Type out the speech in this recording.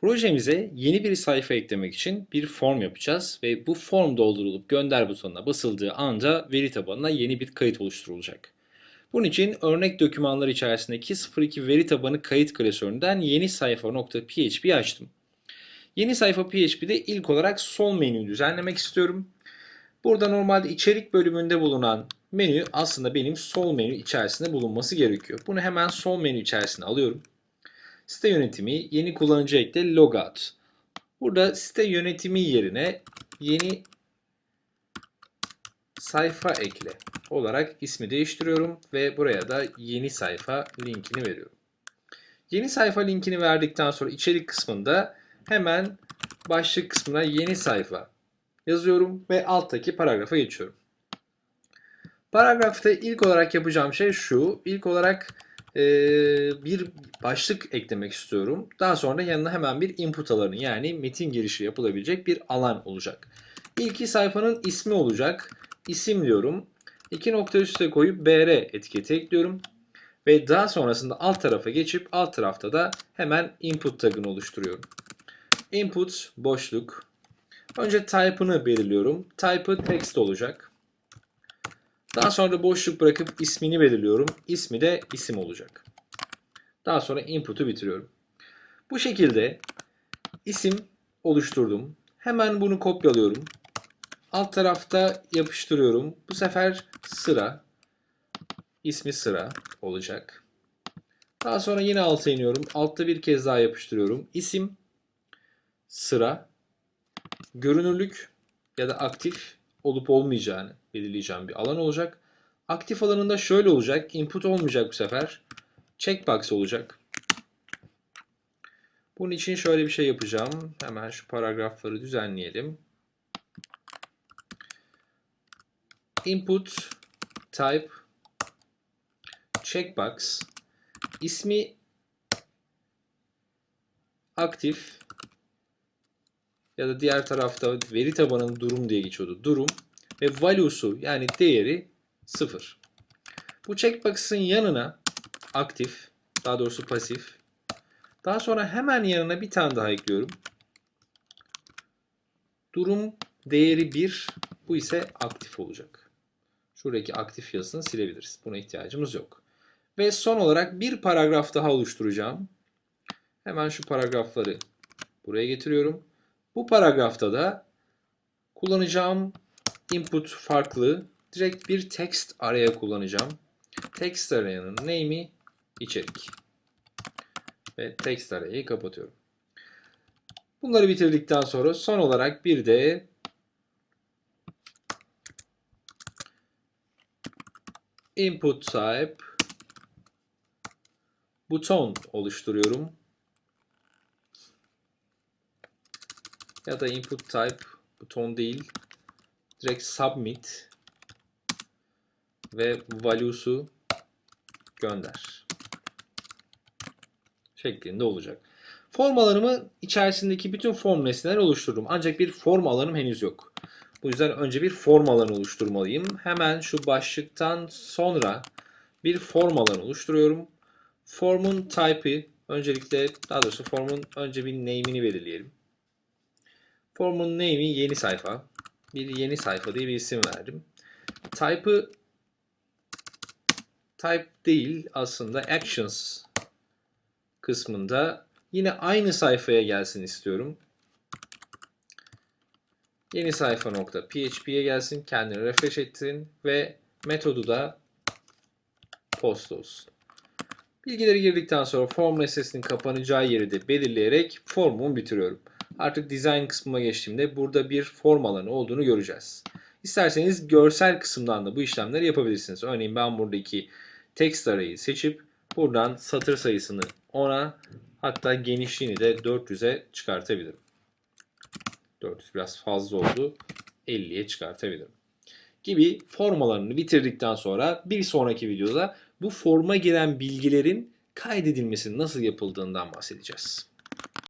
Projemize yeni bir sayfa eklemek için bir form yapacağız ve bu form doldurulup gönder butonuna basıldığı anda veri tabanına yeni bir kayıt oluşturulacak. Bunun için örnek dokümanlar içerisindeki 02 veri tabanı kayıt klasöründen yeni sayfa.php açtım. Yeni sayfa PHP'de ilk olarak sol menüyü düzenlemek istiyorum. Burada normalde içerik bölümünde bulunan menü aslında benim sol menü içerisinde bulunması gerekiyor. Bunu hemen sol menü içerisine alıyorum. Site yönetimi, yeni kullanıcı ekle, logout. Burada site yönetimi yerine yeni sayfa ekle olarak ismi değiştiriyorum ve buraya da yeni sayfa linkini veriyorum. Yeni sayfa linkini verdikten sonra içerik kısmında hemen başlık kısmına yeni sayfa yazıyorum ve alttaki paragrafa geçiyorum. Paragrafta ilk olarak yapacağım şey şu. İlk olarak e, bir başlık eklemek istiyorum. Daha sonra yanına hemen bir input alanı yani metin girişi yapılabilecek bir alan olacak. İlki sayfanın ismi olacak. İsim diyorum. İki nokta üste koyup br etiketi ekliyorum. Ve daha sonrasında alt tarafa geçip alt tarafta da hemen input tagını oluşturuyorum. Input boşluk. Önce type'ını belirliyorum. Type'ı text olacak. Daha sonra da boşluk bırakıp ismini belirliyorum. İsmi de isim olacak. Daha sonra input'u bitiriyorum. Bu şekilde isim oluşturdum. Hemen bunu kopyalıyorum. Alt tarafta yapıştırıyorum. Bu sefer sıra. ismi sıra olacak. Daha sonra yine alta iniyorum. Altta bir kez daha yapıştırıyorum. İsim sıra görünürlük ya da aktif olup olmayacağını belirleyeceğim bir alan olacak. Aktif alanında şöyle olacak. Input olmayacak bu sefer. Checkbox olacak. Bunun için şöyle bir şey yapacağım. Hemen şu paragrafları düzenleyelim. Input type checkbox ismi aktif ya da diğer tarafta veri tabanının durum diye geçiyordu. Durum ve value'su yani değeri 0. Bu checkbox'ın yanına aktif, daha doğrusu pasif. Daha sonra hemen yanına bir tane daha ekliyorum. Durum değeri 1, bu ise aktif olacak. Şuradaki aktif yazısını silebiliriz. Buna ihtiyacımız yok. Ve son olarak bir paragraf daha oluşturacağım. Hemen şu paragrafları buraya getiriyorum. Bu paragrafta da kullanacağım input farklı. Direkt bir text araya kullanacağım. Text araya'nın name'i içerik. Ve text arayayı kapatıyorum. Bunları bitirdikten sonra son olarak bir de input type buton oluşturuyorum. Ya da input type buton değil. Direkt submit ve value'su gönder şeklinde olacak. Form alanımı içerisindeki bütün form nesneleri oluştururum. Ancak bir form alanım henüz yok. Bu yüzden önce bir form alanı oluşturmalıyım. Hemen şu başlıktan sonra bir form alanı oluşturuyorum. Formun type'ı öncelikle daha doğrusu formun önce bir name'ini belirleyelim. Formun name'i yeni sayfa. Bir yeni sayfa diye bir isim verdim. Type'ı type değil aslında actions kısmında yine aynı sayfaya gelsin istiyorum. Yeni sayfa nokta php'ye gelsin. Kendini refresh etsin ve metodu da post olsun. Bilgileri girdikten sonra form nesnesinin kapanacağı yeri de belirleyerek formumu bitiriyorum. Artık design kısmına geçtiğimde burada bir form alanı olduğunu göreceğiz. İsterseniz görsel kısımdan da bu işlemleri yapabilirsiniz. Örneğin ben buradaki text arayı seçip buradan satır sayısını 10'a hatta genişliğini de 400'e çıkartabilirim. 400 biraz fazla oldu. 50'ye çıkartabilirim. Gibi formalarını bitirdikten sonra bir sonraki videoda bu forma giren bilgilerin kaydedilmesinin nasıl yapıldığından bahsedeceğiz.